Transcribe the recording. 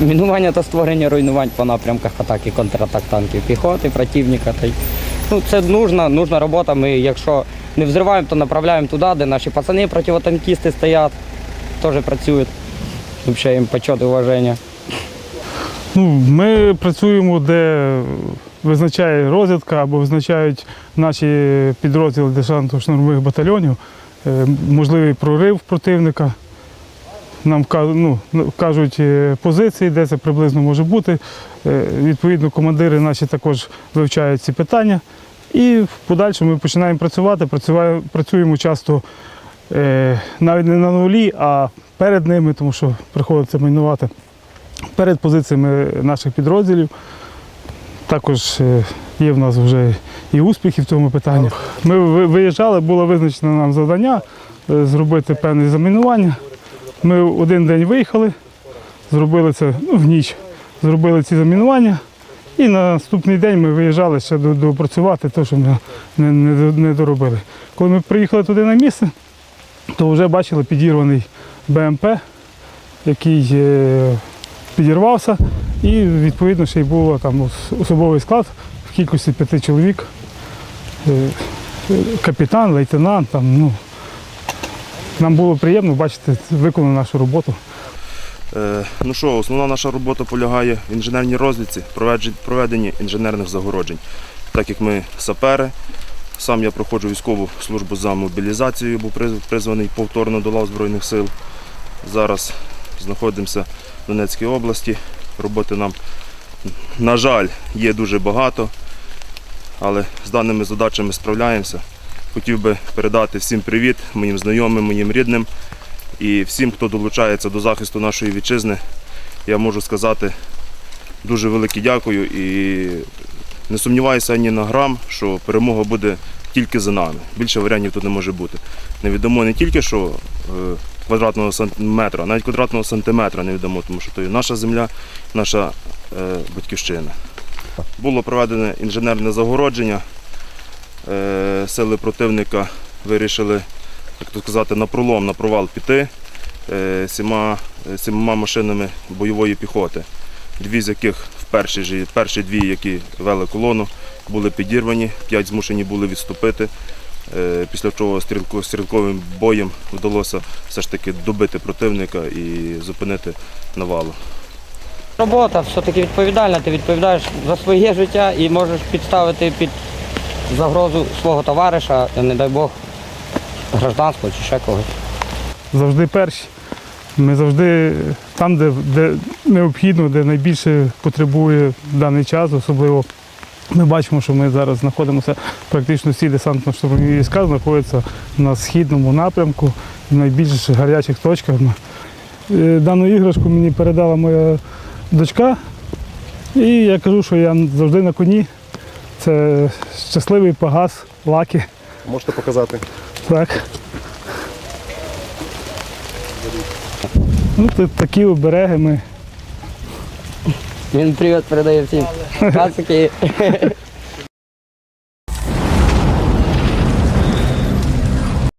Мінування та створення руйнувань по напрямках атаки контратак танків піхоти, противника. Ну, це нужна, нужна робота. Ми, якщо не взриваємо, то направляємо туди, де наші пацани, противотанкісти стоять, теж працюють. Взагалі їм почет уваження. Ну, ми працюємо, де визначає розвідка або визначають наші підрозділи десантно-штурмових батальйонів, е, можливий прорив противника. Нам ну, кажуть е, позиції, де це приблизно може бути. Е, Відповідно, командири наші також вивчають ці питання. І в подальшому ми починаємо працювати. Працюємо часто е, навіть не на нулі, а перед ними, тому що приходиться майнувати перед позиціями наших підрозділів. Також є в нас вже і успіхи в цьому питанні. Ми виїжджали, було визначено нам завдання зробити певне замінування. Ми один день виїхали, зробили це ну, в ніч, зробили ці замінування. І на наступний день ми виїжджали ще допрацювати те, що ми не, не, не доробили. Коли ми приїхали туди на місце, то вже бачили підірваний БМП, який е, підірвався, і відповідно ще й було там особовий склад в кількості п'яти чоловік. Е, Капітан, лейтенант. Там, ну, нам було приємно бачити виконану нашу роботу. Е, Ну що, основна наша робота полягає в інженерній розвідці, проведенні інженерних загороджень. Так як ми сапери, сам я проходжу військову службу за мобілізацією, був призваний повторно до лав Збройних сил. Зараз знаходимося в Донецькій області. Роботи нам, на жаль, є дуже багато, але з даними задачами справляємося. Хотів би передати всім привіт, моїм знайомим, моїм рідним. І всім, хто долучається до захисту нашої вітчизни, я можу сказати дуже велике дякую і не сумніваюся ані на грам, що перемога буде тільки за нами. Більше варіантів тут не може бути. Невідомо не тільки що е, квадратного сантиметра, навіть квадратного сантиметра невідомо, тому що то є наша земля, наша е, батьківщина. Було проведене інженерне загородження. Е, сили противника вирішили як то сказати, на пролом, на провал піти е, сіма, е, сімома машинами бойової піхоти. Дві з яких в перші, перші дві, які вели колону, були підірвані, п'ять змушені були відступити. Після чого стрілко- стрілковим боєм вдалося все ж таки добити противника і зупинити навалу. Робота все-таки відповідальна, ти відповідаєш за своє життя і можеш підставити під загрозу свого товариша, не дай Бог, гражданського чи ще когось. Завжди перші. Ми завжди там, де, де необхідно, де найбільше потребує даний час, особливо ми бачимо, що ми зараз знаходимося практично всі десантно-штурмові війська знаходяться на східному напрямку, в найбільш гарячих точках. Е, Дану іграшку мені передала моя дочка. І я кажу, що я завжди на коні. Це щасливий погас, лаки. Можете показати. Так. Ну, тут такі обереги ми. Він привіт передає всім. Пацики.